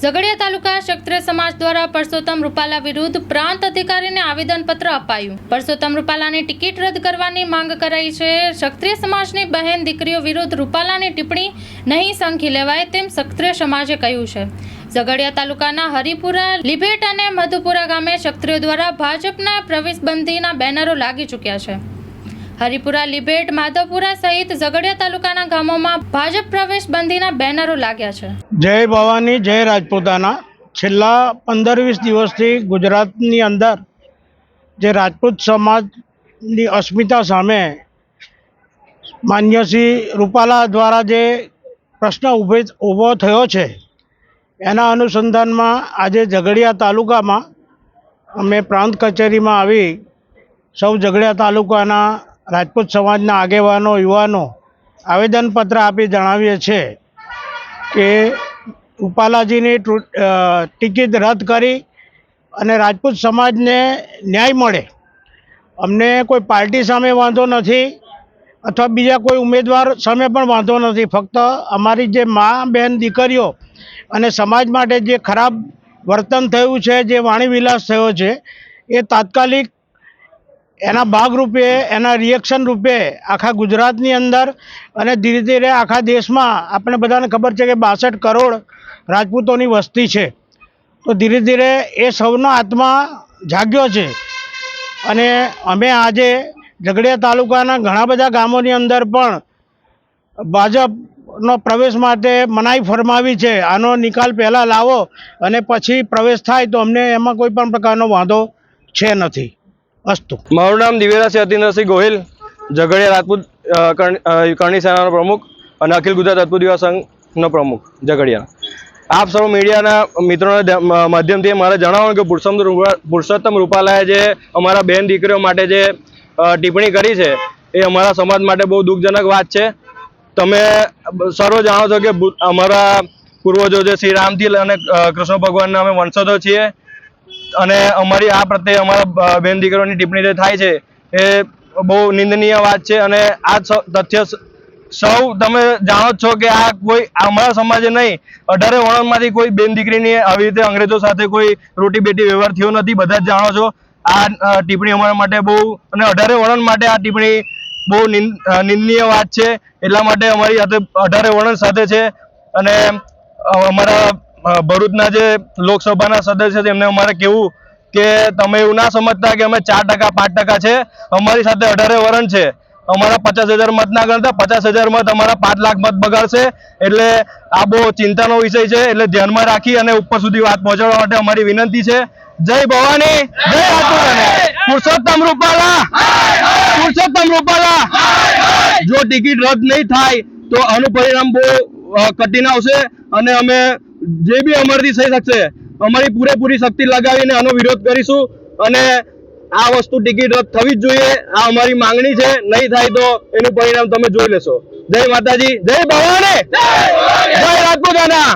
ઝઘડિયા તાલુકા ક્ષત્રિય સમાજ દ્વારા પરસોત્તમ રૂપાલા વિરુદ્ધ પ્રાંત અધિકારીને આવેદનપત્ર અપાયું. પરસોત્તમ રૂપાલાની ટિકિટ રદ કરવાની માંગ કરાઈ છે. ક્ષત્રિય સમાજની બહેન દીકરીઓ વિરુદ્ધ રૂપાલાની ટિપ્પણી નહીં સંખી લેવાય તેમ ક્ષત્રિય સમાજે કહ્યું છે. ઝઘડિયા તાલુકાના હરિપુરા, લિભેટ અને મધુપુરા ગામે ક્ષત્રિયો દ્વારા ભાજપના પ્રવેશબંધીના બેનરો લાગી ચૂક્યા છે. હરિપુરા, લિબેટ, માધવપુરા સહિત ઝઘડિયા તાલુકાના ગામોમાં ભાજપ પ્રવેશ બંધીના બેનરો લાગ્યા છે. જય ભવાની, જય રાજપૂતાના. છેલ્લા પંદર વીસ દિવસથી ગુજરાતની અંદર જે રાજપૂત સમાજની અસ્મિતા સામે માન્ય શ્રી રૂપાલા દ્વારા જે પ્રશ્ન ઊભે ઊભો થયો છે, એના અનુસંધાનમાં આજે ઝઘડિયા તાલુકામાં અમે પ્રાંત કચેરીમાં આવી સૌ ઝઘડિયા તાલુકાના રાજપૂત સમાજના આગેવાનો, યુવાનો આવેદનપત્ર આપી જણાવીએ છીએ કે રૂપાલાજીની ટિકિટ રદ કરી અને રાજપૂત સમાજને ન્યાય મળે. અમને કોઈ પાર્ટી સામે વાંધો નથી અથવા બીજા કોઈ ઉમેદવાર સામે પણ વાંધો નથી. ફક્ત અમારી જે મા, બહેન, દીકરીઓ અને સમાજ માટે જે ખરાબ વર્તન થયું છે, જે વાણીવિલાસ થયો છે, એ તાત્કાલિક એના ભાગરૂપે, એના રિએક્શન રૂપે આખા ગુજરાતની અંદર અને ધીરે ધીરે આખા દેશમાં આપણે બધાને ખબર છે કે બાસઠ કરોડ રાજપૂતોની વસ્તી છે. તો ધીરે ધીરે એ સૌનો આત્મા જાગ્યો છે. અને અમે આજે ઝઘડિયા તાલુકાના ઘણા બધા ગામોની અંદર પણ ભાજપનો પ્રવેશ માટે મનાઈ ફરમાવી છે. આનો નિકાલ પહેલાં લાવો અને પછી પ્રવેશ થાય તો અમને એમાં કોઈ પણ પ્રકારનો વાંધો છે નથી. અસ્તુ. મારું નામ દિવ્યરાજ અતિન્દ્રસિંહ ગોહિલ, ઝઘડિયા રાજપૂત કરણી સેનાનો પ્રમુખ અને અખિલ ગુજરાત રાજપૂત યુવા સંઘનો પ્રમુખ, ઝઘડિયા. આપ સૌ મીડિયાના મિત્રોના માધ્યમથી મારે જણાવવાનું કે પુરુષોત્તમ પુરુષોત્તમ રૂપાલાએ જે અમારા બેન દીકરીઓ માટે જે ટિપ્પણી કરી છે, એ અમારા સમાજ માટે બહુ દુઃખજનક વાત છે. તમે સર્વ જાણો છો કે અમારા પૂર્વજો જે શ્રી રામથી અને કૃષ્ણ ભગવાનના અમે વંશજો છીએ. અને અમારી આ પ્રત્યે અમારા બેન દીકરીઓની ટિપ્પણી જે થાય છે, એ બહુ નિંદનીય વાત છે અને આ તથ્ય સૌ તમે જાણો જ છો કે આ કોઈ, અમારા સમાજે નહીં, અઢારે વર્ણનમાંથી કોઈ બેન દીકરીની આવી રીતે અંગ્રેજો સાથે કોઈ રોટી બેટી વ્યવહાર થયો નથી, બધા જ જાણો છો. આ ટિપ્પણી અમારા માટે બહુ, અને અઢારે વર્ણન માટે આ ટિપ્પણી બહુ નિંદ- નિંદનીય વાત છે. એટલા માટે અમારી અઢારે વર્ણન સાથે છે અને અમારા ભરૂચના જે લોકસભાના સદસ્ય છે એમને અમારે કેવું કે તમે એવું ના સમજતા કે અમે ચાર ટકા, પાંચ ટકા છે. અમારી સાથે અઢારે વરણ છે. અમારા પચાસ હજાર મત ના ગણતા પચાસ હજાર મત અમારા પાંચ લાખ મત બગાડશે. એટલે આ બહુ ચિંતાનો વિષય છે. એટલે ધ્યાનમાં રાખી અને ઉપર સુધી વાત પહોંચાડવા માટે અમારી વિનંતી છે. જય ભવાની, જય પુરુષોત્તમ રૂપાલા પુરુષોત્તમ રૂપાલા. જો ટિકિટ રદ નહીં થાય, તો આનું પરિણામ બહુ કઠિન આવશે. અને અમે જે બી અમારથી થઈ શકશે, અમારી પૂરેપૂરી શક્તિ લગાવીને આનો વિરોધ કરીશું અને આ વસ્તુ ટિકિટ રદ થવી જ જોઈએ, આ અમારી માંગણી છે, નહીં થાય તો એનું પરિણામ તમે જોઈ લેશો. જય માતાજી, જય ભવાની! જય રાજપૂતાના